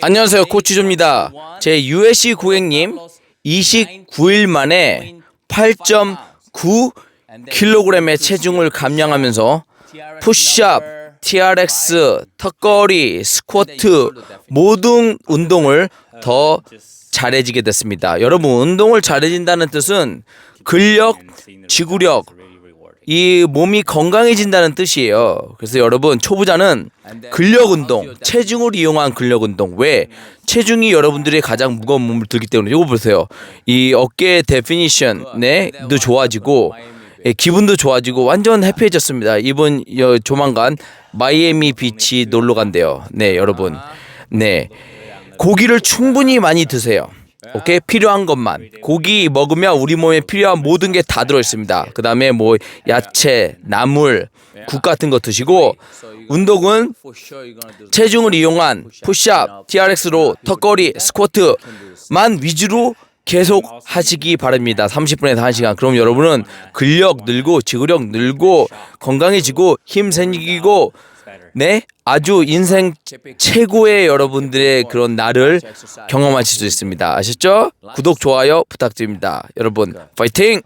안녕하세요 코치조입니다. 제 USC 고객님 29일 만에 8.9kg의 체중을 감량하면서 푸시업, TRX, 턱걸이, 스쿼트 모든 운동을 더 잘해지게 됐습니다. 여러분 운동을 잘해진다는 뜻은 근력, 지구력, 이 몸이 건강해진다는 뜻이에요. 그래서 여러분 초보자는 근력 운동, 체중을 이용한 근력 운동. 왜? 체중이 여러분들이 가장 무거운 몸을 들기 때문에 이거 보세요. 이 어깨 데피니션, 네,도 좋아지고 예, 기분도 좋아지고 완전 해피해졌습니다. 이번 여, 조만간 마이애미 비치 놀러 간대요. 네, 여러분. 네. 고기를 충분히 많이 드세요. 오케이 필요한 것만 고기 먹으면 우리 몸에 필요한 모든 게 다 들어 있습니다. 그 다음에 뭐 야채, 나물, 국 같은 거 드시고 운동은 체중을 이용한 푸시업, TRX로 턱걸이, 스쿼트만 위주로 계속 하시기 바랍니다. 30분에서 1시간. 그럼 여러분은 근력 늘고 지구력 늘고 건강해지고 힘 생기고 네 아주 인생 최고의 여러분들의 그런 날을 경험하실 수 있습니다. 아셨죠? 구독 좋아요 부탁드립니다. 여러분 파이팅!